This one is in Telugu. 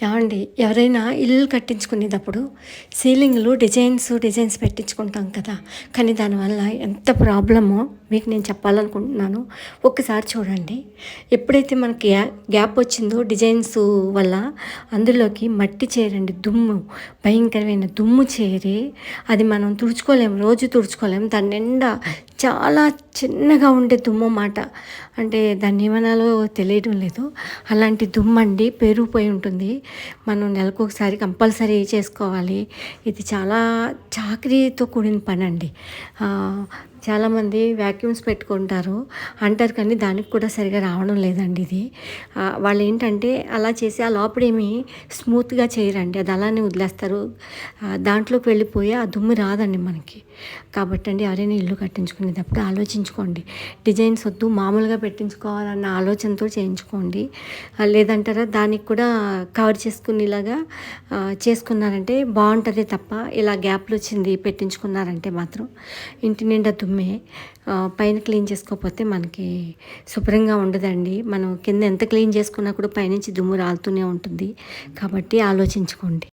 ఏమండి ఎవరైనా ఇల్లు కట్టించుకునేటప్పుడు సీలింగ్లు డిజైన్స్ డిజైన్స్ పెట్టించుకుంటాం కదా కానీ దానివల్ల ఎంత ప్రాబ్లమో మీకు నేను చెప్పాలనుకుంటున్నాను. ఒక్కసారి చూడండి. ఎప్పుడైతే మనకి గ్యా గ్యాప్ వచ్చిందో డిజైన్స్ వల్ల అందులోకి మట్టి చేరండి దుమ్ము భయంకరమైన దుమ్ము చేరి అది మనం తుడుచుకోలేము రోజు తుడుచుకోలేము దాని నిండా చాలా చిన్నగా ఉండే దుమ్ము మాట అంటే దాన్ని ఏమనాలో తెలియడం లేదు. అలాంటి దుమ్ము అండి పెరిగిపోయి ఉంటుంది. మనం నెలకు ఒకసారి కంపల్సరీ చేసుకోవాలి. ఇది చాలా చాకరీతో కూడిన పని అండి. చాలామంది వ్యాక్ వ్యాక్యూమ్స్ పెట్టుకుంటారు. అంటారు కానీ దానికి కూడా సరిగా రావడం లేదండి ఇది. వాళ్ళు ఏంటంటే అలా చేసి ఆ లోపడేమి స్మూత్గా చేయరండి. అది అలానే వదిలేస్తారు. దాంట్లోకి వెళ్ళిపోయి ఆ దుమ్ము రాదండి మనకి. కాబట్టి అండి ఎవరైనా ఇల్లు కట్టించుకునేటప్పుడు ఆలోచించుకోండి. డిజైన్స్ వద్దు మామూలుగా పెట్టించుకోవాలన్న ఆలోచనతో చేయించుకోండి. లేదంటారా దానికి కూడా కవర్ చేసుకునేలాగా చేసుకున్నారంటే బాగుంటుంది తప్ప ఇలా గ్యాప్లు వచ్చింది పెట్టించుకున్నారంటే మాత్రం ఇంటి నిండా దుమ్మే. పైన క్లీన్ చేసుకోకపోతే మనకి శుభ్రంగా ఉండదండి. మనం కింద ఎంత క్లీన్ చేసుకున్నా కూడా పైనుంచి దుమ్ము రాలుతూనే ఉంటుంది. కాబట్టి ఆలోచించుకోండి.